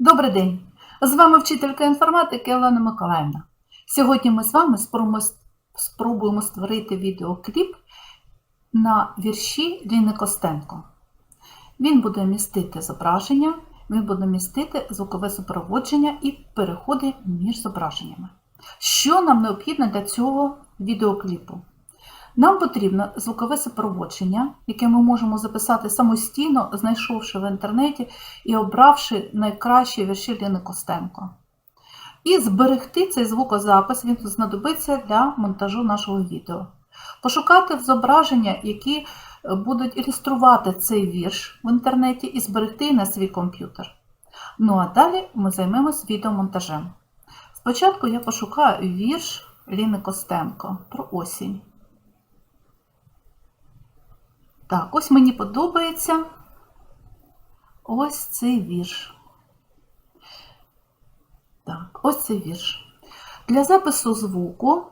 Добрий день! З вами вчителька інформатики Олена Миколаївна. Сьогодні ми з вами спробуємо, створити відеокліп на вірші Ліни Костенко. Він буде містити зображення, він буде містити звукове супроводження і переходи між зображеннями. Що нам необхідно для цього відеокліпу? Нам потрібно звукове супроводження, яке ми можемо записати самостійно, знайшовши в інтернеті і обравши найкращі вірші Ліни Костенко. І зберегти цей звукозапис, він знадобиться для монтажу нашого відео. Пошукати зображення, які будуть ілюструвати цей вірш в інтернеті і зберегти на свій комп'ютер. Ну а далі ми займемось відеомонтажем. Спочатку я пошукаю вірш Ліни Костенко про осінь. Так, ось мені подобається ось цей вірш. Так, ось цей вірш. Для запису звуку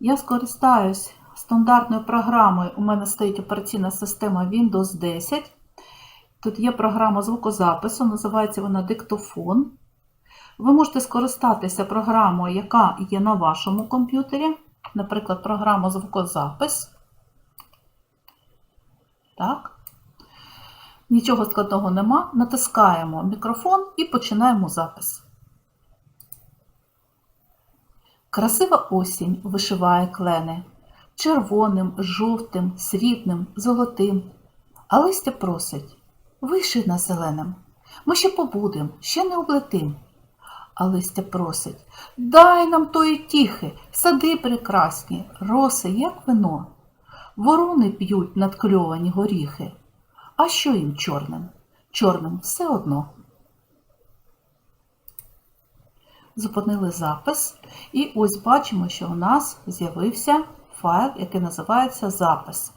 я скористаюсь стандартною програмою. У мене стоїть операційна система Windows 10. Тут є програма звукозапису, називається вона диктофон. Ви можете скористатися програмою, яка є на вашому комп'ютері, наприклад, програма звукозапис. Так. Нічого складного нема. Натискаємо мікрофон і починаємо запис. Красива осінь вишиває клени червоним, жовтим, срібним, золотим. А листя просить виший на зеленим. Ми ще побудем, ще не облетим. А листя просить дай нам тої тіхи, сади прекрасні, роси, як вино. Ворони п'ють надкльовані горіхи. А що їм чорним? Чорним все одно. Зупинили запис, і ось бачимо, що у нас з'явився файл, який називається запис.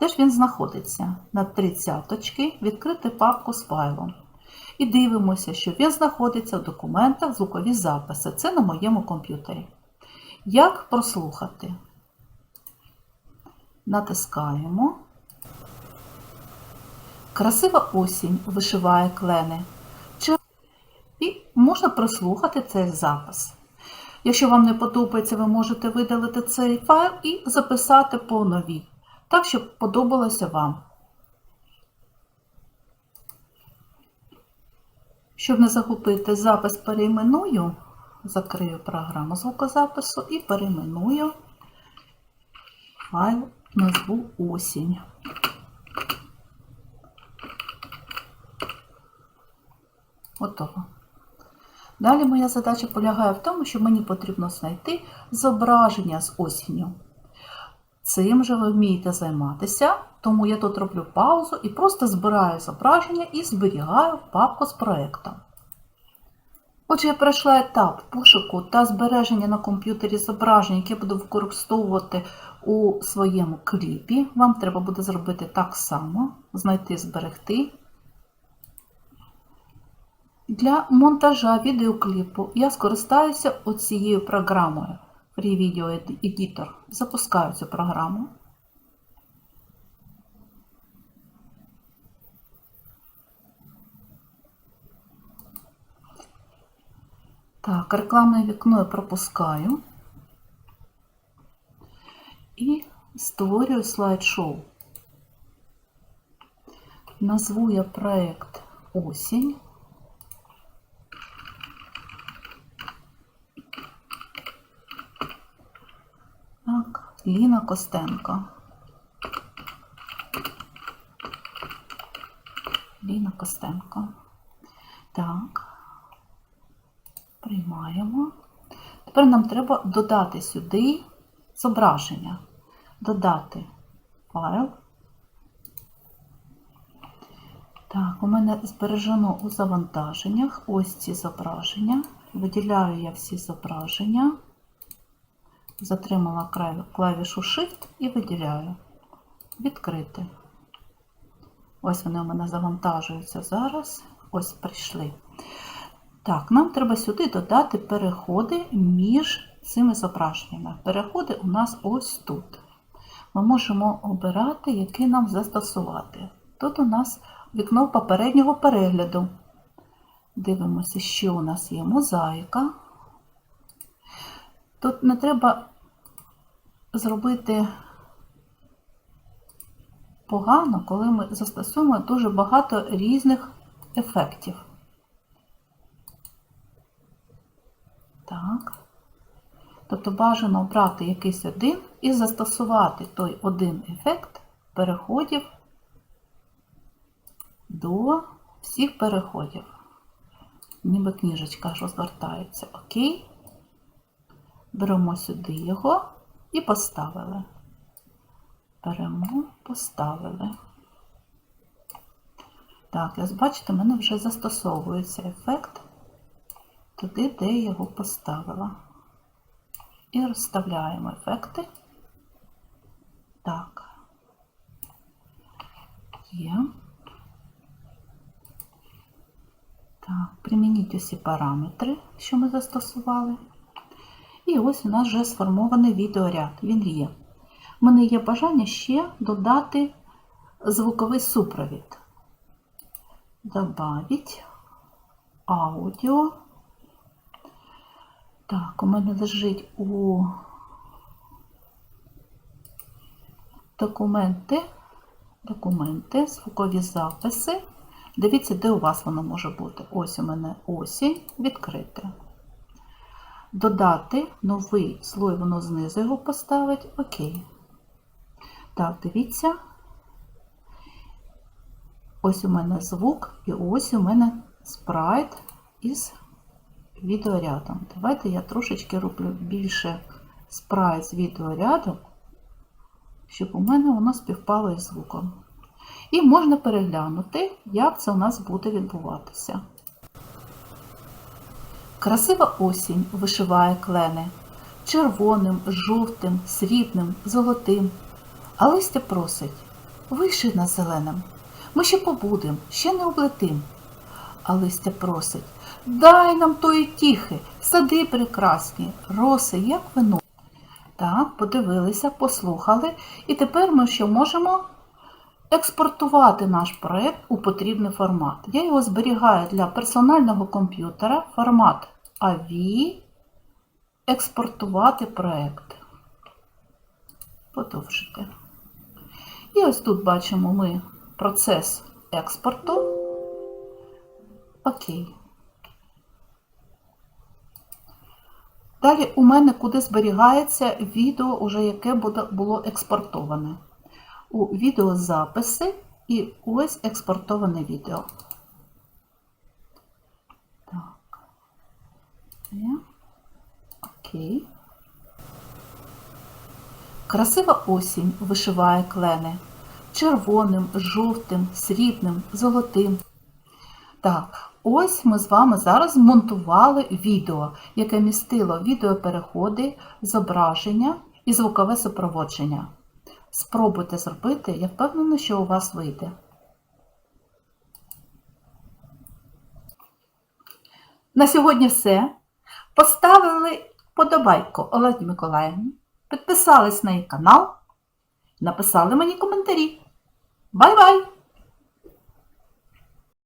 Де ж він знаходиться? На тридцяточки відкрити папку з файлом. І дивимося, що він знаходиться в документах звукові записи. Це на моєму комп'ютері. Як прослухати? Натискаємо. Красива осінь вишиває клени. І можна прослухати цей запис. Якщо вам не подобається, ви можете видалити цей файл і записати по новій, так, щоб подобалося вам. Щоб не загубити запис, перейменую, закрию програму звукозапису і перейменую файл назву осінь. Готово. Далі моя задача полягає в тому, що мені потрібно знайти зображення з осінню. Цим же ви вмієте займатися, тому я тут роблю паузу і просто збираю зображення і зберігаю папку з проєктом. Отже, я пройшла етап пошуку та збереження на комп'ютері зображень, які я буду використовувати у своєму кліпі. Вам треба буде зробити так само, знайти зберегти. Для монтажа відеокліпу я скористаюся оцією програмою Free Video Editor. Запускаю цю програму. Так, рекламне вікно я пропускаю і створюю слайд-шоу. Назву я проект Осінь. Так, Ліна Костенко. Ліна Костенко. Так. Приймаємо. Тепер нам треба додати сюди зображення. Додати файл. Так, у мене збережено у завантаженнях ось ці зображення. Виділяю я всі зображення. Затримала клавішу Shift і виділяю. Відкрити. Ось вони у мене завантажуються зараз. Ось прийшли. Так, нам треба сюди додати переходи між цими зображеннями. Переходи у нас ось тут. Ми можемо обирати, який нам застосувати. Тут у нас вікно попереднього перегляду. Дивимося, що у нас є мозаїка. Тут не треба зробити погано, коли ми застосуємо дуже багато різних ефектів. Так. Тобто бажано обрати якийсь один і застосувати той один ефект переходів до всіх переходів. Ніби книжечка розвертається. Окей. Беремо сюди його і поставили. Беремо, поставили. Так, ось бачите, в мене вже застосовується ефект туди, де я його поставила. І розставляємо ефекти. Так. Є. Так, примініть усі параметри, що ми застосували. І ось у нас вже сформований відеоряд. Він є. У мене є бажання ще додати звуковий супровід. Добавить аудіо. Так, у мене лежить у документи, документи, звукові записи. Дивіться, де у вас воно може бути. Ось у мене осінь відкрите. Додати новий слой, воно знизу його поставить. Окей. Так, дивіться. Ось у мене звук, і ось у мене спрайт із відеорядом. Давайте я трошечки роблю більше спрайт з відеорядом, щоб у мене воно співпало із звуком. І можна переглянути, як це у нас буде відбуватися. Красива осінь вишиває клени червоним, жовтим, срібним, золотим. А листя просить виши на зеленим. Ми ще побудем, ще не облетим. А листя просить дай нам тої тіхи, сади прекрасні, роси, як вино. Так, подивилися, послухали, і тепер ми ще можемо експортувати наш проєкт у потрібний формат. Я його зберігаю для персонального комп'ютера, формат AVI, експортувати проєкт. Подовжити. І ось тут бачимо ми процес експорту. Окей. Далі у мене куди зберігається відео, уже яке було експортоване. У відеозаписи і ось експортоване відео. Так. Окей. Красива осінь вишиває клени червоним, жовтим, срібним, золотим. Так, ось ми з вами зараз змонтували відео, яке містило відеопереходи, зображення і звукове супроводження. Спробуйте зробити, я впевнена, що у вас вийде. На сьогодні все. Поставили подобайку Олені Миколаївні, підписались на її канал, написали мені коментарі. Бай-бай!